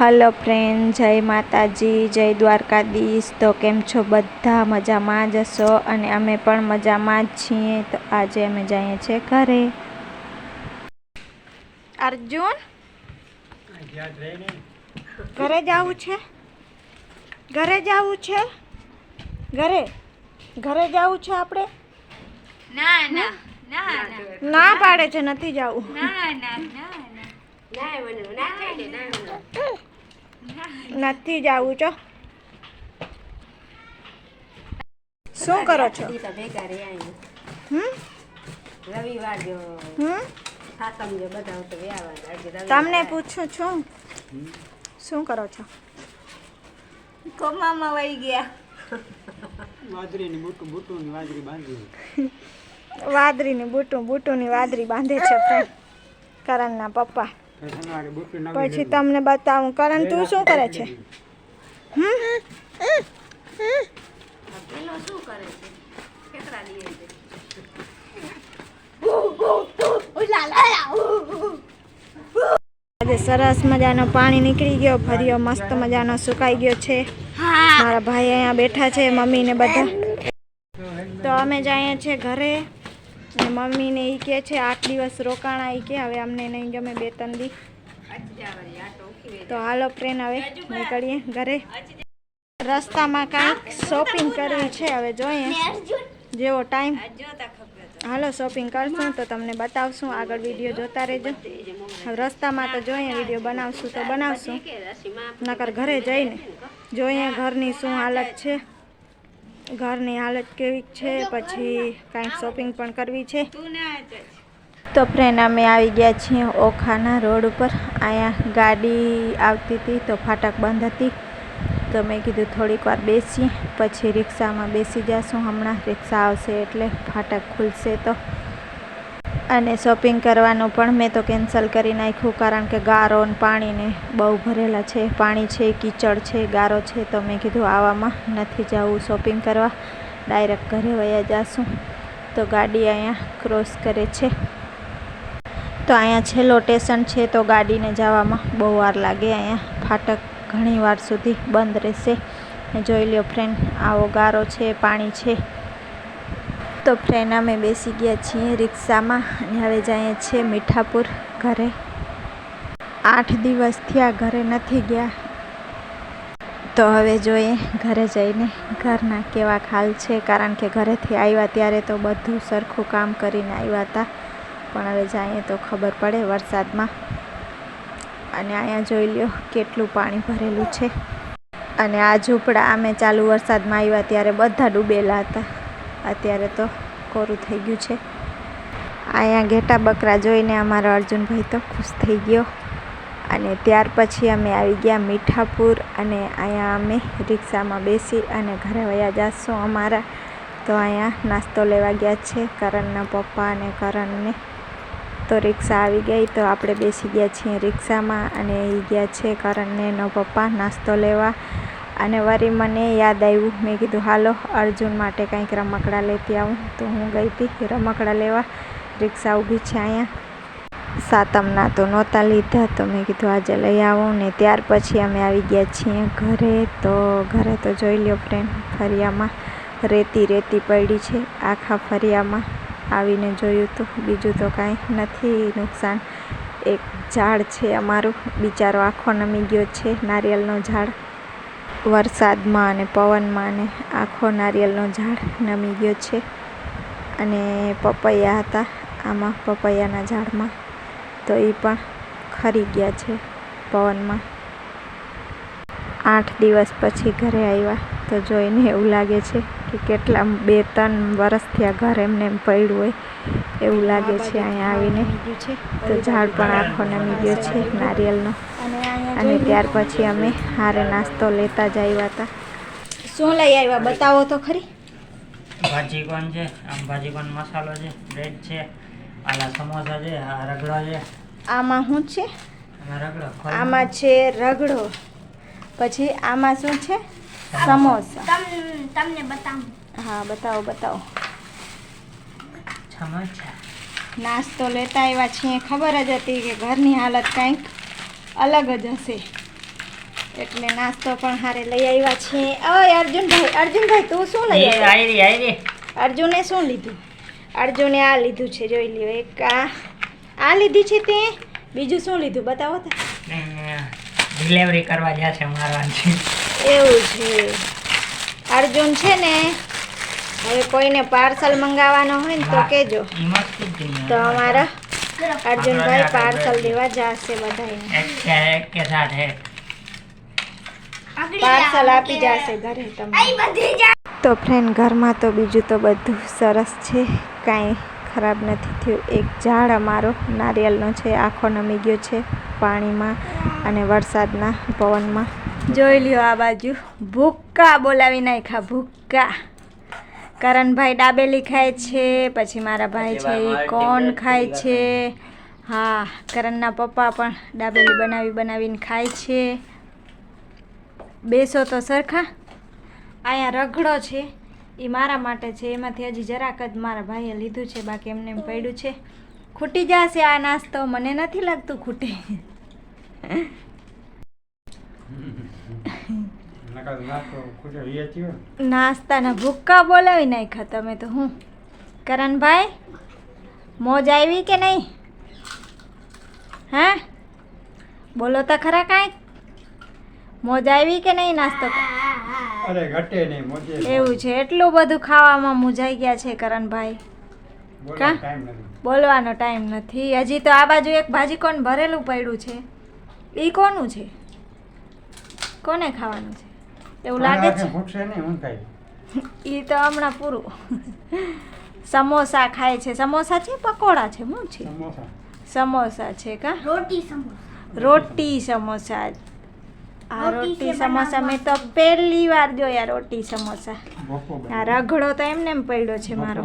Hello friend જય માતાજી જય દ્વારકાધીશ. તો કેમ છો? બધા મજામાં જ હશો? અને અમે પણ મજામાં જ છીએ. તો આજે અમે જઈએ છીએ ઘરે. અર્જુન? ઘરે જવું છે? ઘરે જવું છે? ઘરે? ઘરે જવું છે આપણે? ના ના ના ના. ના પાડે છે નથી જવું ના ના ના. નથી જવું છો શું કરો છો? હમ? રવિવાર જો હમ? સાતમ જો બધા તો વ્યાવા આજે રવિવાર. તમને પૂછું છું. શું કરો છો? કોમામાં વહી ગયા. વાદરીની બુટું બુટુંની વાદરી બાંધી. વાદરીની બુટું બુટુની વાદરી બાંધે છે ફ્રેન્ડ કરણના પપ્પા. પછી તમને બતાવું. કરણ, તું શું કરે છે? આજે સરસ મજાનો પાણી નીકળી ગયો. ફર્યો મસ્ત મજાનો સુકાઈ ગયો છે. મારા ભાઈ અહીંયા બેઠા છે મમ્મી ને બધા. તો અમે જઈએ છીએ ઘરે. અને મમ્મીને એ કહે છે, આઠ દિવસ રોકાણા એ કે, હવે અમને નહીં ગમે બે, ત્રણ દી. તો હાલો ટ્રેન હવે નીકળીએ ઘરે. રસ્તામાં કાંઈક શોપિંગ કરવી છે, હવે જોઈએ. જેવો ટાઈમ હાલો શોપિંગ કરશું તો તમને બતાવશું. આગળ વીડિયો જોતા રહેજો. રસ્તામાં તો જોઈએ વીડિયો બનાવશું તો બનાવશું. નકર ઘરે જઈને જોઈએ ઘરની શું હાલત છે. ઘરની હાલત કેવી છે? પછી કાંઈક શોપિંગ પણ કરવી છે? તો ફ્રેન્ડ અમે આવી ગયા છીએ ઓખાના રોડ ઉપર. અહીંયા ગાડી આવતી હતી તો ફાટક બંધ હતી. તો મેં કીધું થોડીક વાર બેસીએ. પછી રિક્ષામાં બેસી જશું. હમણાં રિક્ષા આવશે એટલે ફાટક ખુલશે તો. અને શોપિંગ કરવાનું પણ મેં તો કેન્સલ કરી નાખ્યું કારણ કે ગારો ને પાણીને બહુ ભરેલા છે. પાણી છે, કીચડ છે, ગારો છે તો મેં કીધું આવામાં નથી જવું શોપિંગ કરવા. ડાયરેક્ટ ઘરે વયા જાશું. તો ગાડી અહીંયા ક્રોસ કરે છે. તો અહીંયા છેલ્લો સ્ટેશન છે તો ગાડીને જવામાં બહુ વાર લાગે. અહીંયા ફાટક ઘણી વાર સુધી બંધ રહેશે. જોઈ લ્યો ફ્રેન્ડ આવો ગારો છે, પાણી છે. તો ફ્રેન્ડ અમે બેસી ગયા છીએ રિક્ષામાં અને હવે જઈએ છીએ મીઠાપુર ઘરે. આઠ દિવસ થયા ઘરે નથી ગયા. તો હવે જોઈએ ઘરે જઈને ઘરના કેવા ખાલ છે, કારણ કે ઘરેથી આવ્યા ત્યારે તો બધું સરખું કામ કરીને આવ્યા હતા. પણ હવે જઈએ તો ખબર પડે વરસાદમાં. અને અહીંયા જોઈ લ્યો કેટલું પાણી ભરેલું છે. અને આ ઝૂંપડા અમે ચાલુ વરસાદમાં આવ્યા ત્યારે બધા ડૂબેલા હતા. અત્યારે તો કોરું થઈ ગયું છે. અહીંયા ઘેટા બકરા જોઈને અમારો અર્જુનભાઈ તો ખુશ થઈ ગયો. અને ત્યાર પછી અમે આવી ગયા મીઠાપુર અને અહીંયા અમે રિક્ષામાં બેસી અને ઘરે વયા જાશું અમારા. તો અહીંયા નાસ્તો લેવા ગયા છે કરણના પપ્પા અને કરણને. તો રિક્ષા આવી ગઈ તો આપણે બેસી ગયા છીએ રિક્ષામાં અને એ ગયા છે કરણને એનો પપ્પા નાસ્તો લેવા. અને વળી મને યાદ આવ્યું. મેં કીધું, હાલો, અર્જુન માટે કંઈક રમકડા લેતી આવું. તો હું ગઈ હતી, રમકડા લેવા. રિક્ષા ઊભી છે અહીંયા. સાતમના તો નહોતા લીધા, તો મેં કીધું, આજે લઈ આવો. ને ત્યાર પછી અમે આવી ગયા છીએ ઘરે. તો ઘરે તો જોઈ લ્યો ફ્રેન્ડ, ફરિયામાં રેતી રેતી પડી છે. આખા ફરિયામાં આવીને જોયું તો બીજું તો કાંઈ નથી. નુકસાન એક ઝાડ છે અમારું. બિચારો આખો નમી ગયો છે, નારિયેળનો ઝાડ. વરસાદમાં અને પવનમાં અને આખો નારિયેળનો ઝાડ નમી ગયો છે. અને પપૈયા હતા આમાં, પપૈયાના ઝાડમાં. તો એ પણ ખરી ગયા છે પવનમાં. આઠ દિવસ પછી ઘરે આવ્યા તો જોઈને એવું લાગે છે કે કેટલા બે ત્રણ વર્ષથી આ ઘર એમને એમ પડ્યું હોય. એવું લાગે છે અહીંયા આવીને. તો ઝાડ પણ આખો નમી ગયો છે, નારિયેળનો. અને ત્યાર પછી અમે હારે નાસ્તો લેતા જ આવ્યા હતા. શું લઈ આવ્યા? બતાવો તો ખરી. ભાજી કોણ છે આમ ભાજી કોણ મસાલો છે બ્રેડ છે આલા સમોસા છે આ રગડો છે. આમાં શું છે? આમાં આમાં છે રગડો પછી આમાં શું છે? સમોસા. તમને બતાવું. હા બતાવો બતાવો. સમોસા. નાસ્તો લેતા આવ્યા છીએ. ખબર જ હતી કે ઘરની હાલત કંઈક અલગ જ હશે. એટલે નાસ્તો પણ હારે લઈ આવ્યા છીએ ઓય અર્જુનભાઈ અર્જુનભાઈ તું શું લઈ આવ્યો? અર્જુને શું લીધું? અર્જુને આ લીધું છે જોઈ લ્યો એક. આ આ લીધી છે તે? બીજું શું લીધું? બતાવો તો. ડિલિવરી કરવા જશે મારવાની એવું છે. અર્જુન છે ને હવે કોઈને પાર્સલ મંગાવવાનો હોય ને તો કહેજો. તો અમારા અર્જુનભાઈ પાર્સલ દેવા જશે કે સાથ હે. પાર્સલ આપી જશે ઘરે તમને. તો ફ્રેન્ડ ઘરમાં તો બીજું તો બધું સરસ છે. કાંઈ ખરાબ નથી થયું. એક ઝાડ અમારો નારિયેલનો છે આખો નમી ગયો છે પાણીમાં અને વરસાદના પવનમાં. જોઈ લ્યો આ બાજુ. ભૂક્કા બોલાવી નાખ્યા ભૂક્કા. કરણભાઈ દાબેલી ખાય છે પછી મારા ભાઈ છે એ કોણ ખાય છે. હા કરણના પપ્પા પણ ડાબેલી બનાવી બનાવીને ખાય છે. બેસો તો સરખા. અહીંયા રગડો છે એ મારા માટે છે એમાંથી હજી જરાક જ મારા ભાઈએ લીધું છે બાકી એમને એમ પડ્યું છે. ખૂટી જશે આ નાસ્તો મને નથી લાગતું ખૂટે. નાસ્તાના ભૂક્કા બોલાવી નાખ્યા તમે તો હું. કરણભાઈ મોજ આવી કે નહીં? હે? બોલો તો ખરા કાંઈક. મોજ આવી કે નહીં નાસ્તો અરે ઘટે નહીં મોજે એવું છે એટલું બધું ખાવામાં મુજાઈ ગયા છે કરણભાઈ. કા? બોલવાનો ટાઈમ નથી. હજી તો આ બાજુ એક ભાજી કોણ ભરેલું પડ્યું છે? એ કોનું છે? કોને ખાવાનું છે? એવું લાગે છે? ફૂટશે નહીં હું થાય. એ તો હમણાં પૂરું. સમોસા ખાય છે. સમોસા છે પકોડા છે? શું છે? સમોસા. સમોસા છે કા? રોટી સમોસા. રોટી સમોસા. આ રોટી સમોસા મેં તો પહેલી વાર જોયા રોટી સમોસા. આ રગડો તો એમને એમ પડ્યો છે મારો.